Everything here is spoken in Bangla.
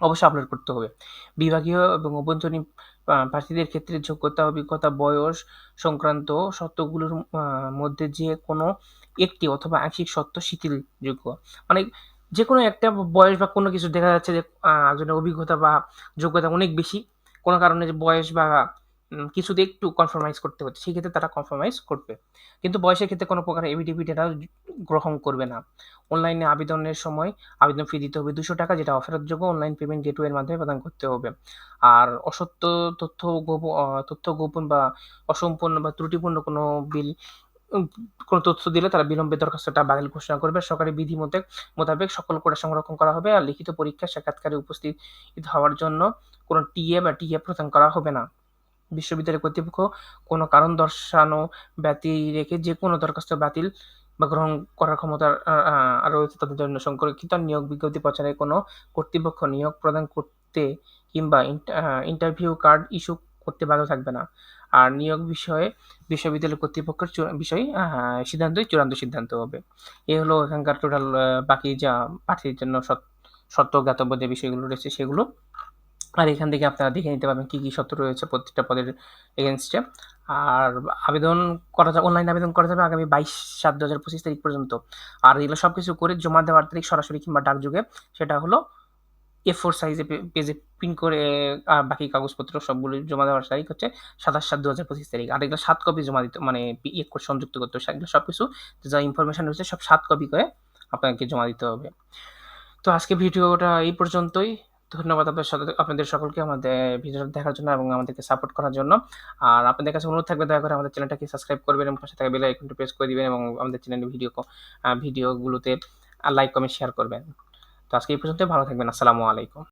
অবশ্যই আপলোড করতে হবে। বিভাগীয় এবং অভ্যন্তরীণ প্রার্থীদের ক্ষেত্রে যোগ্যতা, অভিজ্ঞতা, বয়স সংক্রান্ত সত্যগুলোর মধ্যে যে কোনো একটি অথবা আংশিক সত্য শিথিলযোগ্য। মানে যে কোনো একটা বয়স বা কোনো কিছু দেখা যাচ্ছে যে একজনের অভিজ্ঞতা বা যোগ্যতা অনেক বেশি। কোনো কারণে যে বয়স বা উম, কিছুতে একটু কনফার্মাইজ করতে হচ্ছে সেক্ষেত্রে তারা কনফার্মাইজ করবে। কিন্তু বয়সের ক্ষেত্রে কোনো প্রকার এভিডেভিট এরা গ্রহণ করবে না। অনলাইনে আবেদনের সময় আবেদন ফি দিতে হবে দুশো টাকা যেটা অফেরতযোগ্য অনলাইন পেমেন্ট গেটওয়ের মাধ্যমে প্রদান করতে হবে। আর অসত্য তথ্য গোপন তথ্য গোপন বা অসম্পূর্ণ বা ত্রুটিপূর্ণ কোনো বিল কোনো তথ্য দিলে তারা বিলম্বে দরখাস্তটা বাতিল ঘোষণা করবে। সরকারি বিধি মতে মোতাবেক সকল কোটা সংরক্ষণ করা হবে আর লিখিত পরীক্ষা সাক্ষাৎকারে উপস্থিত হওয়ার জন্য কোনো টিএ বা টিএ প্রদান করা হবে না। বিশ্ববিদ্যালয় কর্তৃপক্ষ কোনো কারণ দর্শানো ব্যতি রেখে যে কোনো দরখাস্ত বাতিল বা গ্রহণ করার ক্ষমতা রয়েছে তাদের জন্য। সংরক্ষিত নিয়োগ বিজ্ঞপ্তি প্রচারে কোনো কর্তৃপক্ষ নিয়োগ প্রদান করতে কিংবা ইন্টারভিউ কার্ড ইস্যু করতে বাধ্য থাকবে না। আর নিয়োগ বিষয়ে বিশ্ববিদ্যালয় কর্তৃপক্ষের বিষয়ে সিদ্ধান্তই চূড়ান্ত সিদ্ধান্ত হবে। এ হলো এখানকার টোটাল বাকি যা প্রার্থীর জন্য সত্য জ্ঞাতব্য যে বিষয়গুলো রয়েছে সেগুলো। আর এখান থেকে আপনারা দেখে নিতে পারবেন কী কী শর্ত রয়েছে প্রত্যেকটা পদের এগেনস্টে আর আবেদন করা যাবে অনলাইন আবেদন করা যাবে আগামী বাইশ সাত দু হাজার পঁচিশ তারিখ পর্যন্ত। আর এগুলো সব কিছু করে জমা দেওয়ার তারিখ সরাসরি কিংবা ডাকযোগে সেটা হলো এ ফোর সাইজে পেজে প্রিন্ট করে বাকি কাগজপত্র সবগুলো জমা দেওয়ার তারিখ হচ্ছে সাতাশ সাত দু হাজার পঁচিশ তারিখ। আর এগুলো সাত কপি জমা দিতে মানে ইয়ে করে সংযুক্ত করতে হবে এগুলো সব কিছু যা ইনফরমেশন রয়েছে সব সাত কপি করে আপনাকে জমা দিতে হবে। তো আজকে ভিডিওটা এই পর্যন্তই। ধন্যবাদ আপনাদের আপনাদের সকলকে আমাদের ভিডিওটা দেখার জন্য এবং আমাদেরকে সাপোর্ট করার জন্য। আর আপনাদের কাছে অনুরোধ থাকবে দয়া করে আমাদের চ্যানেলটাকে সাবস্ক্রাইব করবেন এবং পাশে থাকা বেল আইকনটি প্রেস করে দিবেন এবং আমাদের চ্যানেলের ভিডিও ভিডিওগুলোতে লাইক কমেন্ট শেয়ার করবেন। তো আজকে এই পর্যন্ত ভালো থাকবেন, আসসালামু আলাইকুম।